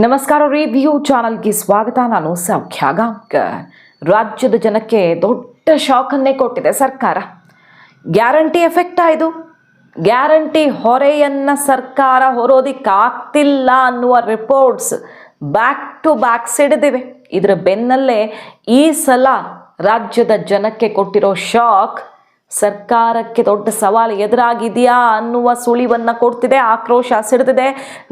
ನಮಸ್ಕಾರ ರೇಡಿಯೋ ಚಾನಲ್ಗೆ ಸ್ವಾಗತ. ನಾನು ಸೌಖ್ಯ ರಾಜ್ಯದ ಜನಕ್ಕೆ ದೊಡ್ಡ ಶಾಕನ್ನೇ ಕೊಟ್ಟಿದೆ ಸರ್ಕಾರ. ಗ್ಯಾರಂಟಿ ಎಫೆಕ್ಟಾ ಇದು? ಗ್ಯಾರಂಟಿ ಹೊರೆಯನ್ನು ಸರ್ಕಾರ ಹೊರೋದಿಕ್ಕಾಗ್ತಿಲ್ಲ ಅನ್ನುವ ರಿಪೋರ್ಟ್ಸ್ ಬ್ಯಾಕ್ ಟು ಬ್ಯಾಕ್ ಸಿಡಿದಿವೆ. ಇದರ ಬೆನ್ನಲ್ಲೇ ಈ ಸಲ ರಾಜ್ಯದ ಜನಕ್ಕೆ ಕೊಟ್ಟಿರೋ ಶಾಕ್ ಸರ್ಕಾರಕ್ಕೆ ದೊಡ್ಡ ಸವಾಲು ಎದುರಾಗಿದೆಯಾ ಅನ್ನುವ ಸುಳಿವನ್ನು ಕೊಡ್ತಿದೆ, ಆಕ್ರೋಶ ಸಿಡಿದಿದೆ.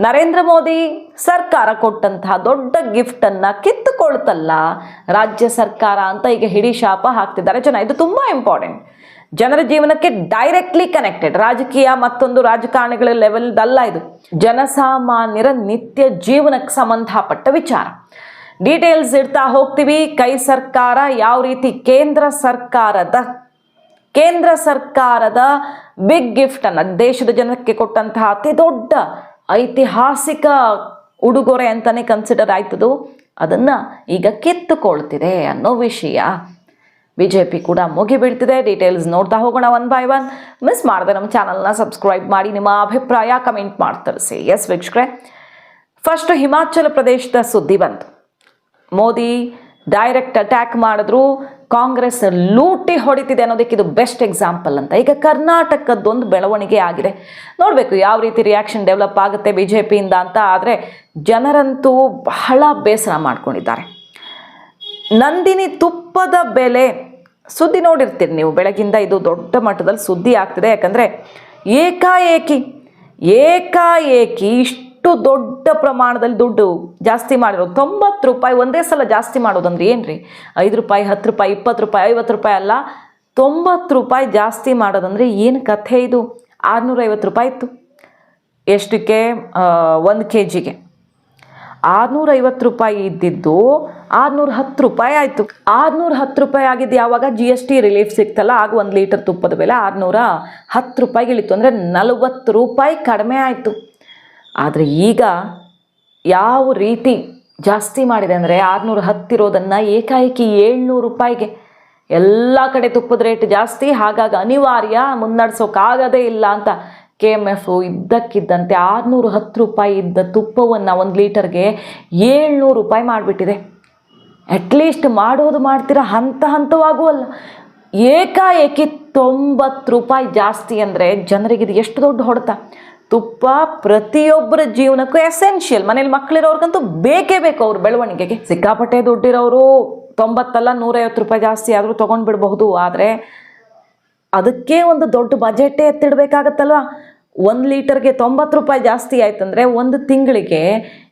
ನರೇಂದ್ರ ಮೋದಿ ಸರ್ಕಾರ ಕೊಟ್ಟಂತಹ ದೊಡ್ಡ ಗಿಫ್ಟನ್ನು ಕಿತ್ತುಕೊಳ್ತಲ್ಲ, ರಾಜ್ಯ ಸರ್ಕಾರ ಅಂತ ಈಗ ಹಿಡಿ ಶಾಪ ಹಾಕ್ತಿದ್ದಾರೆ ಜನ. ಇದು ತುಂಬಾ ಇಂಪಾರ್ಟೆಂಟ್ ಜನರ ಜೀವನಕ್ಕೆ ಡೈರೆಕ್ಟ್ಲಿ ಕನೆಕ್ಟೆಡ್ ರಾಜಕೀಯ ಮತ್ತೊಂದು ರಾಜಕಾರಣಿಗಳ ಲೆವೆಲ್ದಲ್ಲ ಇದು. ಜನಸಾಮಾನ್ಯರ ನಿತ್ಯ ಜೀವನಕ್ಕೆ ಸಂಬಂಧಪಟ್ಟ ವಿಚಾರ. ಡೀಟೇಲ್ಸ್ ಇಡ್ತಾ ಹೋಗ್ತೀವಿ. ಕೈ ಸರ್ಕಾರ, ಯಾವ ರೀತಿ ಕೇಂದ್ರ ಸರ್ಕಾರದ ಕೇಂದ್ರ ಸರ್ಕಾರದ ಬಿಗ್ ಗಿಫ್ಟ್ ಅನ್ನ, ದೇಶದ ಜನಕ್ಕೆ ಕೊಟ್ಟಂತಹ ಅತಿ ದೊಡ್ಡ ಐತಿಹಾಸಿಕ ಉಡುಗೊರೆ ಅಂತಾನೆ ಕನ್ಸಿಡರ್ ಆಯ್ತದು. ಅದನ್ನ ಈಗ ಕಿತ್ತುಕೊಳ್ತಿದೆ ಅನ್ನೋ ವಿಷಯ. ಬಿಜೆಪಿ ಕೂಡ ಮುಗಿ ಬೀಳ್ತಿದೆ. ಡೀಟೇಲ್ಸ್ ನೋಡ್ತಾ ಹೋಗೋಣ ಒನ್ ಬೈ ಒನ್ ಮಿಸ್ ಮಾಡದೆ ನಮ್ಮ ಚಾನಲ್ನ ಸಬ್ಸ್ಕ್ರೈಬ್ ಮಾಡಿ, ನಿಮ್ಮ ಅಭಿಪ್ರಾಯ ಕಮೆಂಟ್ ಮಾಡಿ ತಿಳಿಸಿ ಎಸ್ ವೀಕ್ಷಕರೇ. ಫಸ್ಟ್ ಹಿಮಾಚಲ ಪ್ರದೇಶದ ಸುದ್ದಿ ಬಂತು. ಮೋದಿ ಡೈರೆಕ್ಟ್ ಅಟ್ಯಾಕ್ ಮಾಡಿದ್ರು. ಕಾಂಗ್ರೆಸ್ ಲೂಟಿ ಹೊಡಿತಿದೆ ಅನ್ನೋದಕ್ಕೆ ಇದು ಬೆಸ್ಟ್ ಎಕ್ಸಾಂಪಲ್ ಅಂತ. ಈಗ ಕರ್ನಾಟಕದ್ದೊಂದು ಬೆಳವಣಿಗೆ ಆಗಿದೆ. ನೋಡಬೇಕು ಯಾವ ರೀತಿ ರಿಯಾಕ್ಷನ್ ಡೆವಲಪ್ ಆಗುತ್ತೆ ಬಿ ಜೆ ಪಿಯಿಂದ ಅಂತ. ಆದರೆ ಜನರಂತೂ ಬಹಳ ಬೇಸರ ಮಾಡ್ಕೊಂಡಿದ್ದಾರೆ. ನಂದಿನಿ ತುಪ್ಪದ ಬೆಲೆ ಸುದ್ದಿ ನೋಡಿರ್ತೀರಿ ನೀವು. ಬೆಳಗಿಂದ ಇದು ದೊಡ್ಡ ಮಟ್ಟದಲ್ಲಿ ಸುದ್ದಿ ಆಗ್ತಿದೆ. ಯಾಕಂದರೆ ಏಕಾಏಕಿ ಏಕಾಏಕಿ ಇಷ್ಟು ದೊಡ್ಡ ಪ್ರಮಾಣದಲ್ಲಿ ದುಡ್ಡು ಜಾಸ್ತಿ ಮಾಡಿರೋದು ತೊಂಬತ್ತು ರೂಪಾಯಿ ಒಂದೇ ಸಲ ಜಾಸ್ತಿ ಮಾಡೋದಂದ್ರೆ ಏನು ರೀ ಐದು ರೂಪಾಯಿ, ಹತ್ತು ರೂಪಾಯಿ, ಇಪ್ಪತ್ತು ರೂಪಾಯಿ, ಐವತ್ತು ರೂಪಾಯಿ ಅಲ್ಲ, ತೊಂಬತ್ತು ರೂಪಾಯಿ ಜಾಸ್ತಿ ಮಾಡೋದಂದ್ರೆ ಏನು ಕಥೆ ಇದು? ಆರುನೂರೈವತ್ತು ರೂಪಾಯಿ ಇತ್ತು. ಎಷ್ಟಕ್ಕೆ? ಒಂದು ಕೆ ಜಿಗೆ ಆರುನೂರೈವತ್ತು ರೂಪಾಯಿ ಇದ್ದಿದ್ದು ಆರುನೂರ ಹತ್ತು ರೂಪಾಯಿ ಆಯಿತು. ಆರುನೂರ ಹತ್ತು ರೂಪಾಯಿ ಆಗಿದ್ದು ಯಾವಾಗ ಜಿ ಎಸ್ ಟಿ ರಿಲೀಫ್ ಸಿಕ್ತಲ್ಲ, ಆಗ ಒಂದು ಲೀಟರ್ ತುಪ್ಪದ ಬೆಲೆ ಆರುನೂರ ಹತ್ತು ರೂಪಾಯಿಗೆ ಇಳಿತು ಅಂದರೆ ನಲವತ್ತು ರೂಪಾಯಿ ಕಡಿಮೆ ಆಯಿತು. ಆದರೆ ಈಗ ಯಾವ ರೀತಿ ಜಾಸ್ತಿ ಮಾಡಿದೆ ಅಂದರೆ ಆರುನೂರು ಹತ್ತಿರೋದನ್ನು ಏಕಾಏಕಿ ಏಳ್ನೂರು ರೂಪಾಯಿಗೆ ಎಲ್ಲ ಕಡೆ ತುಪ್ಪದ ರೇಟ್ ಜಾಸ್ತಿ, ಹಾಗಾಗಿ ಅನಿವಾರ್ಯ ಮುನ್ನಡೆಸೋಕ್ಕಾಗದೇ ಇಲ್ಲ ಅಂತ ಕೆ ಎಂ ಎಫ್ ಇದ್ದಕ್ಕಿದ್ದಂತೆ ಆರುನೂರು ಹತ್ತು ರೂಪಾಯಿ ಇದ್ದ ತುಪ್ಪವನ್ನು ಒಂದು ಲೀಟರ್ಗೆ ಏಳ್ನೂರು ರೂಪಾಯಿ ಮಾಡಿಬಿಟ್ಟಿದೆ. ಅಟ್ಲೀಸ್ಟ್ ಮಾಡೋದು ಮಾಡ್ತೀರಾ? ಹಂತ ಹಂತವಾಗೂ ಅಲ್ಲ ಏಕಾಏಕಿ ತೊಂಬತ್ತು ರೂಪಾಯಿ ಜಾಸ್ತಿ ಅಂದರೆ ಜನರಿಗೆ ಇದು ಎಷ್ಟು ದೊಡ್ಡ ಹೊಡೆತ. ತುಪ್ಪ ಪ್ರತಿಯೊಬ್ಬರ ಜೀವನಕ್ಕೂ ಎಸೆನ್ಷಿಯಲ್ ಮನೇಲಿ ಮಕ್ಕಳಿರೋರ್ಗಂತೂ ಬೇಕೇ ಬೇಕು ಅವ್ರ ಬೆಳವಣಿಗೆಗೆ. ಸಿಕ್ಕಾಪಟ್ಟೆ ದುಡ್ಡಿರೋರು ತೊಂಬತ್ತಲ್ಲ ನೂರೈವತ್ತು ರೂಪಾಯಿ ಜಾಸ್ತಿ ಆದರೂ ತೊಗೊಂಡು ಬಿಡಬಹುದು ಆದರೆ ಅದಕ್ಕೆ ಒಂದು ದೊಡ್ಡ ಬಜೆಟೇ ಎತ್ತಿಡಬೇಕಾಗತ್ತಲ್ವ? ಒಂದು ಲೀಟರ್ಗೆ ತೊಂಬತ್ತು ರೂಪಾಯಿ ಜಾಸ್ತಿ ಆಯ್ತಂದರೆ ಒಂದು ತಿಂಗಳಿಗೆ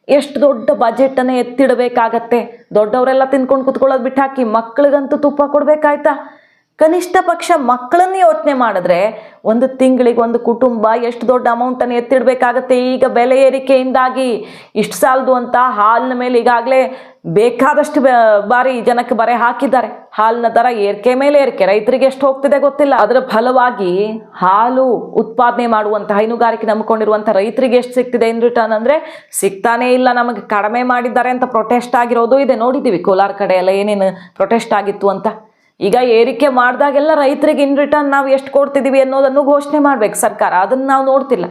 ಎಷ್ಟು ದೊಡ್ಡ ಬಜೆಟನ್ನು ಎತ್ತಿಡಬೇಕಾಗತ್ತೆ? ದೊಡ್ಡವರೆಲ್ಲ ತಿನ್ಕೊಂಡು ಕುತ್ಕೊಳ್ಳೋದು ಬಿಟ್ಟು ಹಾಕಿ ಮಕ್ಳಿಗಂತೂ ತುಪ್ಪ ಕೊಡಬೇಕಾಯ್ತಾ? ಕನಿಷ್ಠ ಪಕ್ಷ ಮಕ್ಕಳನ್ನ ಯೋಚನೆ ಮಾಡಿದ್ರೆ ಒಂದು ತಿಂಗಳಿಗೆ ಒಂದು ಕುಟುಂಬ ಎಷ್ಟು ದೊಡ್ಡ ಅಮೌಂಟನ್ನು ಎತ್ತಿಡಬೇಕಾಗತ್ತೆ? ಈಗ ಬೆಲೆ ಏರಿಕೆಯಿಂದಾಗಿ ಇಷ್ಟು ಸಾಲದು ಅಂತ ಹಾಲಿನ ಮೇಲೆ ಈಗಾಗಲೇ ಬೇಕಾದಷ್ಟು ಬಾರಿ ಜನಕ್ಕೆ ಬರೆ ಹಾಕಿದ್ದಾರೆ. ಹಾಲಿನ ದರ ಏರಿಕೆ ಮೇಲೆ ಏರಿಕೆ. ರೈತರಿಗೆ ಎಷ್ಟು ಹೋಗ್ತಿದೆ ಗೊತ್ತಿಲ್ಲ. ಅದರ ಫಲವಾಗಿ ಹಾಲು ಉತ್ಪಾದನೆ ಮಾಡುವಂಥ ಹೈನುಗಾರಿಕೆ ನಂಬಿಕೊಂಡಿರುವಂಥ ರೈತರಿಗೆ ಎಷ್ಟು ಸಿಗ್ತಿದೆ ಇನ್ ರಿಟರ್ನ್ ಅಂದರೆ ಸಿಗ್ತಾನೆ ಇಲ್ಲ. ನಮಗೆ ಕಡಿಮೆ ಮಾಡಿದ್ದಾರೆ ಅಂತ ಪ್ರೊಟೆಸ್ಟ್ ಆಗಿರೋದು ಇದೆ. ನೋಡಿದ್ದೀವಿ ಕೋಲಾರ ಕಡೆ ಎಲ್ಲ ಏನೇನು ಪ್ರೊಟೆಸ್ಟ್ ಆಗಿತ್ತು ಅಂತ. ಈಗ ಏರಿಕೆ ಮಾಡಿದಾಗೆಲ್ಲ ರೈತರಿಗೆ ಇನ್ ರಿಟರ್ನ್ ನಾವು ಎಷ್ಟು ಕೊಡ್ತಿದ್ದೀವಿ ಅನ್ನೋದನ್ನು ಘೋಷಣೆ ಮಾಡ್ಬೇಕು ಸರ್ಕಾರ. ಅದನ್ನು ನಾವು ನೋಡ್ತಿಲ್ಲ.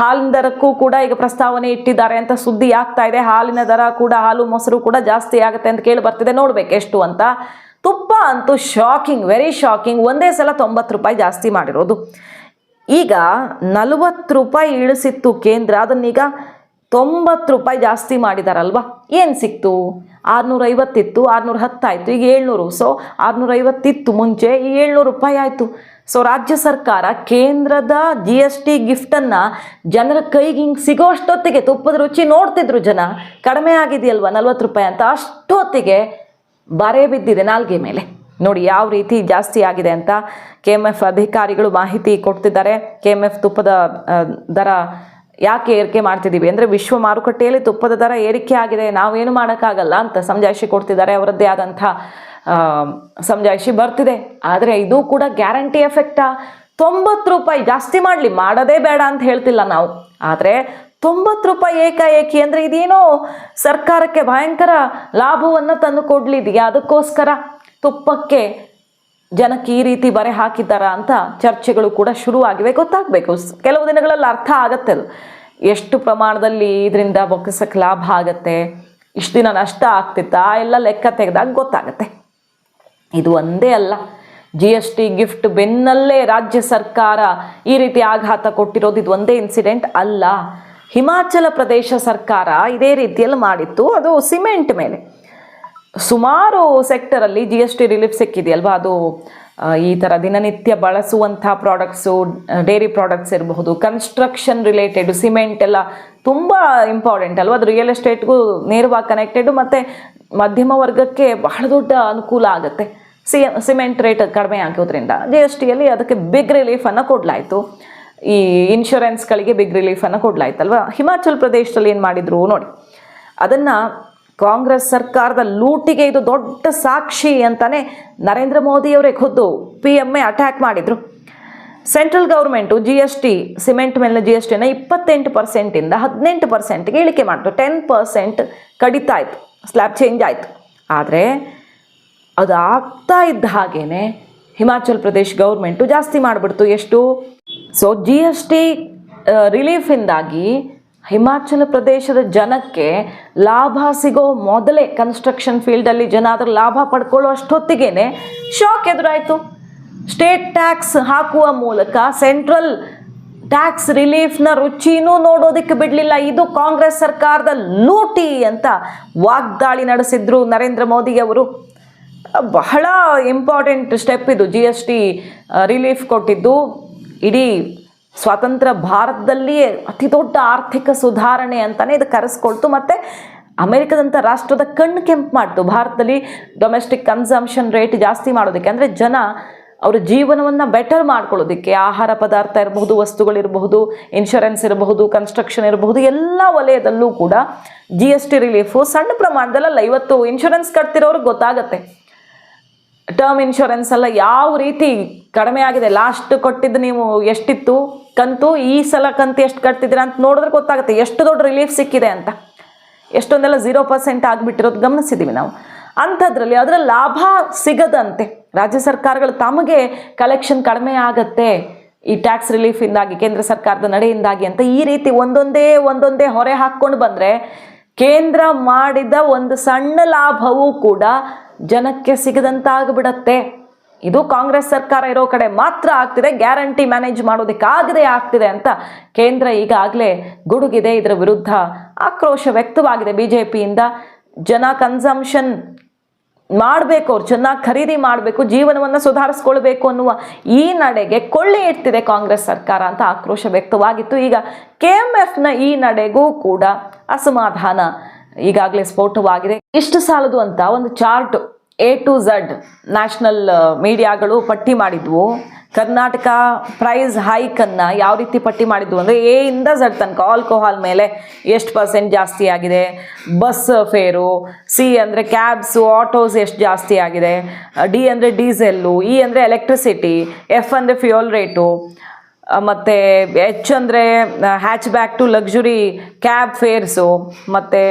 ಹಾಲಿನ ದರಕ್ಕೂ ಕೂಡ ಈಗ ಪ್ರಸ್ತಾವನೆ ಇಟ್ಟಿದ್ದಾರೆ ಅಂತ ಸುದ್ದಿ ಆಗ್ತಾ ಇದೆ. ಹಾಲಿನ ದರ ಕೂಡ, ಹಾಲು ಮೊಸರು ಕೂಡ ಜಾಸ್ತಿ ಆಗುತ್ತೆ ಅಂತ ಕೇಳಿ ಬರ್ತಿದೆ. ನೋಡ್ಬೇಕು ಎಷ್ಟು ಅಂತ. ತುಪ್ಪ ಅಂತೂ ಶಾಕಿಂಗ್ ವೆರಿ ಶಾಕಿಂಗ್ ಒಂದೇ ಸಲ ತೊಂಬತ್ತು ರೂಪಾಯಿ ಜಾಸ್ತಿ ಮಾಡಿರೋದು. ಈಗ ನಲವತ್ತು ರೂಪಾಯಿ ಇಳಿಸಿತ್ತು ಕೇಂದ್ರ. ಅದನ್ನೀಗ ತೊಂಬತ್ತು ರೂಪಾಯಿ ಜಾಸ್ತಿ ಮಾಡಿದಾರಲ್ವಾ? ಏನು ಸಿಕ್ತು? ಆರುನೂರೈವತ್ತಿತ್ತು ಆರುನೂರು ಹತ್ತಾಯಿತು ಈಗ ಏಳ್ನೂರು. ಸೊ ಆರುನೂರೈವತ್ತಿತ್ತು ಮುಂಚೆ, ಈಗ ಏಳ್ನೂರು ರೂಪಾಯಿ ಆಯಿತು. ಸೊ ರಾಜ್ಯ ಸರ್ಕಾರ ಕೇಂದ್ರದ ಜಿ ಎಸ್ ಟಿ ಗಿಫ್ಟನ್ನು ಜನರ ಕೈಗೆ ಹಿಂಗೆ ಸಿಗೋ ಅಷ್ಟೊತ್ತಿಗೆ ತುಪ್ಪದ ರುಚಿ ನೋಡ್ತಿದ್ರು ಜನ. ಕಡಿಮೆ ಆಗಿದೆಯಲ್ವ ನಲ್ವತ್ತು ರೂಪಾಯಿ ಅಂತ? ಅಷ್ಟೊತ್ತಿಗೆ ಬರೆ ಬಿದ್ದಿದೆ ನಾಲ್ಗೆ ಮೇಲೆ. ನೋಡಿ, ಯಾವ ರೀತಿ ಜಾಸ್ತಿ ಆಗಿದೆ ಅಂತ ಕೆ ಎಂ ಎಫ್ ಅಧಿಕಾರಿಗಳು ಮಾಹಿತಿ ಕೊಡ್ತಿದ್ದಾರೆ. ಕೆ ಎಂ ಎಫ್ ತುಪ್ಪದ ದರ ಯಾಕೆ ಏರಿಕೆ ಮಾಡ್ತಿದ್ದೀವಿ? ಅಂದರೆ ವಿಶ್ವ ಮಾರುಕಟ್ಟೆಯಲ್ಲಿ ತುಪ್ಪದ ದರ ಏರಿಕೆ ಆಗಿದೆ, ನಾವೇನು ಮಾಡೋಕ್ಕಾಗಲ್ಲ ಅಂತ ಸಮಜಾಯಿಷಿ ಕೊಡ್ತಿದ್ದಾರೆ ಅವರದ್ದೇ ಆದಂಥ ಸಂಜಾಯಿಷಿ ಬರ್ತಿದೆ. ಆದರೆ ಇದು ಕೂಡ ಗ್ಯಾರಂಟಿ ಎಫೆಕ್ಟಾ. ತೊಂಬತ್ತು ರೂಪಾಯಿ ಜಾಸ್ತಿ ಮಾಡಲಿ, ಮಾಡೋದೇ ಬೇಡ ಅಂತ ಹೇಳ್ತಿಲ್ಲ ನಾವು. ಆದರೆ ತೊಂಬತ್ತು ರೂಪಾಯಿ ಏಕಾಏಕಿ ಅಂದರೆ ಇದೇನೋ ಸರ್ಕಾರಕ್ಕೆ ಭಯಂಕರ ಲಾಭವನ್ನು ತಂದು ಕೊಡಲಿದೆಯಾ ಅದಕ್ಕೋಸ್ಕರ ತುಪ್ಪಕ್ಕೆ ಜನಕ್ಕೆ ಈ ರೀತಿ ಬರೆ ಹಾಕಿದ್ದಾರಾ ಅಂತ ಚರ್ಚೆಗಳು ಕೂಡ ಶುರುವಾಗಿವೆ. ಗೊತ್ತಾಗಬೇಕು. ಕೆಲವು ದಿನಗಳಲ್ಲಿ ಅರ್ಥ ಆಗತ್ತೆ ಅದು. ಎಷ್ಟು ಪ್ರಮಾಣದಲ್ಲಿ ಇದರಿಂದ ಬೊಕ್ಕಸಕ್ಕೆ ಲಾಭ ಆಗತ್ತೆ, ಇಷ್ಟು ದಿನ ನಷ್ಟ ಆಗ್ತಿತ್ತಾ, ಎಲ್ಲ ಲೆಕ್ಕ ತೆಗೆದಾಗ ಗೊತ್ತಾಗತ್ತೆ. ಇದು ಒಂದೇ ಅಲ್ಲ. ಜಿ ಎಸ್ ಟಿ ಗಿಫ್ಟ್ ಬೆನ್ನಲ್ಲೇ ರಾಜ್ಯ ಸರ್ಕಾರ ಈ ರೀತಿ ಆಘಾತ ಕೊಟ್ಟಿರೋದು ಇದು ಒಂದೇ ಇನ್ಸಿಡೆಂಟ್ ಅಲ್ಲ. ಹಿಮಾಚಲ ಪ್ರದೇಶ ಸರ್ಕಾರ ಇದೇ ರೀತಿಯಲ್ಲಿ ಮಾಡಿತ್ತು. ಅದು ಸಿಮೆಂಟ್ ಮೇಲೆ. ಸುಮಾರು ಸೆಕ್ಟರಲ್ಲಿ ಜಿ ಎಸ್ ಟಿ ರಿಲೀಫ್ ಸಿಕ್ಕಿದೆಯಲ್ವಾ? ಅದು ಈ ಥರ ದಿನನಿತ್ಯ ಬಳಸುವಂಥ ಪ್ರಾಡಕ್ಟ್ಸು ಡೈರಿ ಪ್ರಾಡಕ್ಟ್ಸ್ ಇರಬಹುದು ಕನ್ಸ್ಟ್ರಕ್ಷನ್ ರಿಲೇಟೆಡ್ ಸಿಮೆಂಟ್ ಎಲ್ಲ ತುಂಬ ಇಂಪಾರ್ಟೆಂಟ್ ಅಲ್ವಾ? ಅದು ರಿಯಲ್ ಎಸ್ಟೇಟ್ಗೂ ನೇರವಾಗಿ ಕನೆಕ್ಟೆಡ್ ಮತ್ತು ಮಧ್ಯಮ ವರ್ಗಕ್ಕೆ ಬಹಳ ದೊಡ್ಡ ಅನುಕೂಲ ಆಗುತ್ತೆ. ಸಿ ಸಿಮೆಂಟ್ ರೇಟ್ ಕಡಿಮೆ ಆಗೋದ್ರಿಂದ ಜಿ ಎಸ್ ಟಿಯಲ್ಲಿ ಅದಕ್ಕೆ ಬಿಗ್ ರಿಲೀಫನ್ನು ಕೊಡಲಾಯಿತು. ಈ ಇನ್ಶೂರೆನ್ಸ್ಗಳಿಗೆ ಬಿಗ್ ರಿಲೀಫನ್ನು ಕೊಡಲಾಯ್ತಲ್ವ? ಹಿಮಾಚಲ್ ಪ್ರದೇಶದಲ್ಲಿ ಏನು ಮಾಡಿದ್ರು ನೋಡಿ, ಅದನ್ನು ಕಾಂಗ್ರೆಸ್ ಸರ್ಕಾರದ ಲೂಟಿಗೆ ಇದು ದೊಡ್ಡ ಸಾಕ್ಷಿ ಅಂತಾನೆ ನರೇಂದ್ರ ಮೋದಿಯವರೇ ಖುದ್ದು ಪಿ ಎಂ ಎ ಅಟ್ಯಾಕ್ ಮಾಡಿದರು. Central government G S T cement ಮೇಲಿನ ಜಿ ಎಸ್ ಟಿನ ಇಪ್ಪತ್ತೆಂಟು ಪರ್ಸೆಂಟಿಂದ ಹದಿನೆಂಟು ಪರ್ಸೆಂಟ್ಗೆ ಇಳಿಕೆ ಮಾಡಿತು ಟೆನ್ ಪರ್ಸೆಂಟ್ ಕಡಿತ ಆಯಿತು ಸ್ಲ್ಯಾಬ್ ಚೇಂಜ್ ಆಯಿತು. ಆದರೆ ಅದು ಆಗ್ತಾ ಇದ್ದ ಹಾಗೇ ಹಿಮಾಚಲ್ ಪ್ರದೇಶ್ ಗೌರ್ಮೆಂಟು ಜಾಸ್ತಿ ಮಾಡಿಬಿಡ್ತು. ಎಷ್ಟು? ಸೊ ಜಿ ಎಸ್ ಟಿ ರಿಲೀಫಿಂದಾಗಿ ಹಿಮಾಚಲ ಪ್ರದೇಶದ ಜನಕ್ಕೆ ಲಾಭ ಸಿಗೋ ಮೊದಲೇ ಕನ್ಸ್ಟ್ರಕ್ಷನ್ ಫೀಲ್ಡಲ್ಲಿ ಜನ ಅದರ ಲಾಭ ಪಡ್ಕೊಳ್ಳೋ ಅಷ್ಟೊತ್ತಿಗೇನೆ ಶಾಕ್ ಎದುರಾಯಿತು. ಸ್ಟೇಟ್ ಟ್ಯಾಕ್ಸ್ ಹಾಕುವ ಮೂಲಕ ಸೆಂಟ್ರಲ್ ಟ್ಯಾಕ್ಸ್ ರಿಲೀಫ್ನ ರುಚಿನೂ ನೋಡೋದಕ್ಕೆ ಬಿಡಲಿಲ್ಲ. ಇದು ಕಾಂಗ್ರೆಸ್ ಸರ್ಕಾರದ ಲೂಟಿ ಅಂತ ವಾಗ್ದಾಳಿ ನಡೆಸಿದ್ರು ನರೇಂದ್ರ ಮೋದಿ ಅವರು. ಬಹಳ ಇಂಪಾರ್ಟೆಂಟ್ ಸ್ಟೆಪ್ ಇದು. ಜಿ ರಿಲೀಫ್ ಕೊಟ್ಟಿದ್ದು. ಇಡೀ ಸ್ವಾತಂತ್ರ್ಯ ಭಾರತದಲ್ಲಿಯೇ ಅತಿ ದೊಡ್ಡ ಆರ್ಥಿಕ ಸುಧಾರಣೆ ಅಂತಲೇ ಇದು ಕರೆಸ್ಕೊಳ್ತು. ಮತ್ತು ಅಮೆರಿಕದಂಥ ರಾಷ್ಟ್ರದ ಕಣ್ಣು ಕೆಂಪು ಮಾಡ್ತು. ಭಾರತದಲ್ಲಿ ಡೊಮೆಸ್ಟಿಕ್ ಕನ್ಸಂಪ್ಷನ್ ರೇಟ್ ಜಾಸ್ತಿ ಮಾಡೋದಕ್ಕೆ ಅಂದರೆ ಜನ ಅವರ ಜೀವನವನ್ನು ಬೆಟರ್ ಮಾಡ್ಕೊಳ್ಳೋದಕ್ಕೆ ಆಹಾರ ಪದಾರ್ಥ ಇರಬಹುದು ವಸ್ತುಗಳಿರಬಹುದು ಇನ್ಶೂರೆನ್ಸ್ ಇರಬಹುದು ಕನ್ಸ್ಟ್ರಕ್ಷನ್ ಇರಬಹುದು, ಎಲ್ಲ ವಲಯದಲ್ಲೂ ಕೂಡ ಜಿ ಎಸ್ ಟಿ ರಿಲೀಫು ಸಣ್ಣ ಪ್ರಮಾಣದಲ್ಲ ಇವತ್ತು ಇನ್ಶೂರೆನ್ಸ್ ಕಟ್ತಿರೋರಿಗೆ ಗೊತ್ತಾಗತ್ತೆ. ಟರ್ಮ್ ಇನ್ಶೂರೆನ್ಸ್ ಎಲ್ಲ ಯಾವ ರೀತಿ ಕಡಿಮೆ ಆಗಿದೆ ಲಾಸ್ಟ್ ಕೊಟ್ಟಿದ್ದು ನೀವು ಎಷ್ಟಿತ್ತು? ಕಂತು ಈ ಸಲ ಕಂತು ಎಷ್ಟು ಕಟ್ತಿದ್ದೀರಾ ಅಂತ ನೋಡಿದ್ರೆ ಗೊತ್ತಾಗುತ್ತೆ. ಎಷ್ಟು ದೊಡ್ಡ ರಿಲೀಫ್ ಸಿಕ್ಕಿದೆ ಅಂತ. ಎಷ್ಟೊಂದೆಲ್ಲ ಝೀರೋ ಪರ್ಸೆಂಟ್ ಆಗಿಬಿಟ್ಟಿರೋದು ಗಮನಿಸಿದ್ದೀವಿ ನಾವು. ಅಂಥದ್ರಲ್ಲಿ ಅದರ ಲಾಭ ಸಿಗದಂತೆ ರಾಜ್ಯ ಸರ್ಕಾರಗಳು ತಮಗೆ ಕಲೆಕ್ಷನ್ ಕಡಿಮೆ ಆಗತ್ತೆ. ಈ ಟ್ಯಾಕ್ಸ್ ರಿಲೀಫಿಂದಾಗಿ ಕೇಂದ್ರ ಸರ್ಕಾರದ ನಡೆಯಿಂದಾಗಿ ಅಂತ ಈ ರೀತಿ ಒಂದೊಂದೇ ಒಂದೊಂದೇ ಹೊರೆ ಹಾಕ್ಕೊಂಡು ಬಂದರೆ ಕೇಂದ್ರ ಮಾಡಿದ ಒಂದು ಸಣ್ಣ ಲಾಭವೂ ಕೂಡ ಜನಕ್ಕೆ ಸಿಗದಂತಾಗ್ಬಿಡತ್ತೆ. ಇದು ಕಾಂಗ್ರೆಸ್ ಸರ್ಕಾರ ಇರೋ ಕಡೆ ಮಾತ್ರ ಆಗ್ತಿದೆ, ಗ್ಯಾರಂಟಿ ಮ್ಯಾನೇಜ್ ಮಾಡೋದಕ್ಕಾಗದೆ ಆಗ್ತಿದೆ ಅಂತ ಕೇಂದ್ರ ಈಗಾಗಲೇ ಗುಡುಗಿದೆ. ಇದರ ವಿರುದ್ಧ ಆಕ್ರೋಶ ವ್ಯಕ್ತವಾಗಿದೆ. ಬಿ ಜೆ ಪಿಯಿಂದ ಜನ ಕನ್ಸಂಪ್ಷನ್ ಮಾಡಬೇಕು, ಅವ್ರು ಚೆನ್ನಾಗಿ ಖರೀದಿ ಮಾಡಬೇಕು, ಜೀವನವನ್ನು ಸುಧಾರಿಸ್ಕೊಳ್ಬೇಕು ಅನ್ನುವ ಈ ನಡೆಗೆ ಕೊಳ್ಳೆ ಇಡ್ತಿದೆ ಕಾಂಗ್ರೆಸ್ ಸರ್ಕಾರ ಅಂತ ಆಕ್ರೋಶ ವ್ಯಕ್ತವಾಗಿತ್ತು. ಈಗ ಕೆ ಎಂ ಈ ನಡೆಗೂ ಕೂಡ ಅಸಮಾಧಾನ ಈಗಾಗಲೇ ಸ್ಫೋಟವಾಗಿದೆ. ಇಷ್ಟು ಸಾಲದು ಅಂತ ಒಂದು chart A to Z national ಮೀಡಿಯಾಗಳು ಪಟ್ಟಿ ಮಾಡಿದ್ವು. ಕರ್ನಾಟಕ ಪ್ರೈಸ್ ಹೈಕನ್ನು ಯಾವ ರೀತಿ ಪಟ್ಟಿ ಮಾಡಿದ್ವು ಅಂದರೆ ಎ ಇಂದ ಝಡ್ ತನಕ ಆಲ್ಕೋಹಾಲ್ ಮೇಲೆ ಎಷ್ಟು ಪರ್ಸೆಂಟ್ ಜಾಸ್ತಿ ಆಗಿದೆ ಬಸ್ ಫೇರು ಸಿ ಅಂದರೆ ಕ್ಯಾಬ್ಸು ಆಟೋಸ್ ಎಷ್ಟು ಜಾಸ್ತಿ ಆಗಿದೆ ಡಿ ಅಂದರೆ ಡೀಸೆಲ್ಲು ಇ ಅಂದರೆ ಎಲೆಕ್ಟ್ರಿಸಿಟಿ ಎಫ್ ಅಂದರೆ ಫ್ಯೂಯಲ್ ರೇಟು ಮತ್ತು ಎಚ್ ಅಂದರೆ hatchback to luxury cab fares ಮತ್ತು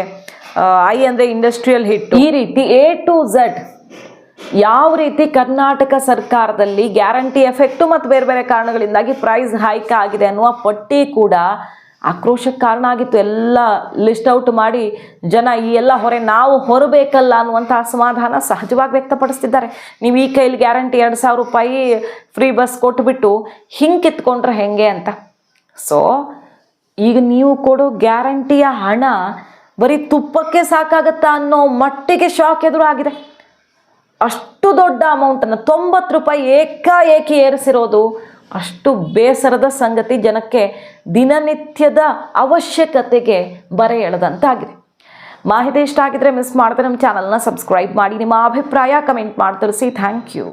ಐ ಅಂದರೆ ಇಂಡಸ್ಟ್ರಿಯಲ್ ಹಿಟ್ ಈ ರೀತಿ ಎ ಟು ಝಡ್ ಯಾವ ರೀತಿ ಕರ್ನಾಟಕ ಸರ್ಕಾರದಲ್ಲಿ ಗ್ಯಾರಂಟಿ ಎಫೆಕ್ಟು ಮತ್ತು ಬೇರೆ ಬೇರೆ ಕಾರಣಗಳಿಂದಾಗಿ ಪ್ರೈಸ್ ಹೈಕ್ ಆಗಿದೆ ಅನ್ನುವ ಪಟ್ಟಿ ಕೂಡ ಆಕ್ರೋಶಕ್ಕೆ ಕಾರಣ ಆಗಿತ್ತು. ಎಲ್ಲ ಲಿಸ್ಟ್ ಔಟ್ ಮಾಡಿ ಜನ ಈ ಎಲ್ಲ ಹೊರೆ ನಾವು ಹೊರಬೇಕಲ್ಲ ಅನ್ನುವಂಥ ಅಸಮಾಧಾನ ಸಹಜವಾಗಿ ವ್ಯಕ್ತಪಡಿಸ್ತಿದ್ದಾರೆ. ನೀವು ಈ ಕೈಲಿ ಗ್ಯಾರಂಟಿ ಎರಡು ಸಾವಿರ ರೂಪಾಯಿ ಫ್ರೀ ಬಸ್ ಕೊಟ್ಬಿಟ್ಟು ಹಿಂಗೆ ಕಿತ್ಕೊಂಡ್ರೆ ಹೆಂಗೆ ಅಂತ? ಸೊ ಈಗ ನೀವು ಕೊಡೋ ಗ್ಯಾರಂಟಿಯ ಹಣ ಬರೀ ತುಪ್ಪಕ್ಕೆ ಸಾಕಾಗತ್ತಾ ಅನ್ನೋ ಮಟ್ಟಿಗೆ ಶಾಕ್ ಎದುರಾಗಿದೆ. ಅಷ್ಟು ದೊಡ್ಡ ಅಮೌಂಟನ್ನು ತೊಂಬತ್ತು ರೂಪಾಯಿ ಏಕಾಏಕಿ ಏರಿಸಿರೋದು ಅಷ್ಟು ಬೇಸರದ ಸಂಗತಿ ಜನಕ್ಕೆ ದಿನನಿತ್ಯದ ಅವಶ್ಯಕತೆಗೆ ಬರೆ ಎಳೆದಂತಾಗಿದೆ. ಮಾಹಿತಿ ಇಷ್ಟ ಆಗಿದ್ರೆ ಮಿಸ್ ಮಾಡಿದ್ರೆ ನಮ್ಮ ಚಾನಲ್ನ ಸಬ್ಸ್ಕ್ರೈಬ್ ಮಾಡಿ. ನಿಮ್ಮ ಅಭಿಪ್ರಾಯ ಕಮೆಂಟ್ ಮಾಡಿ ಥ್ಯಾಂಕ್ ಯು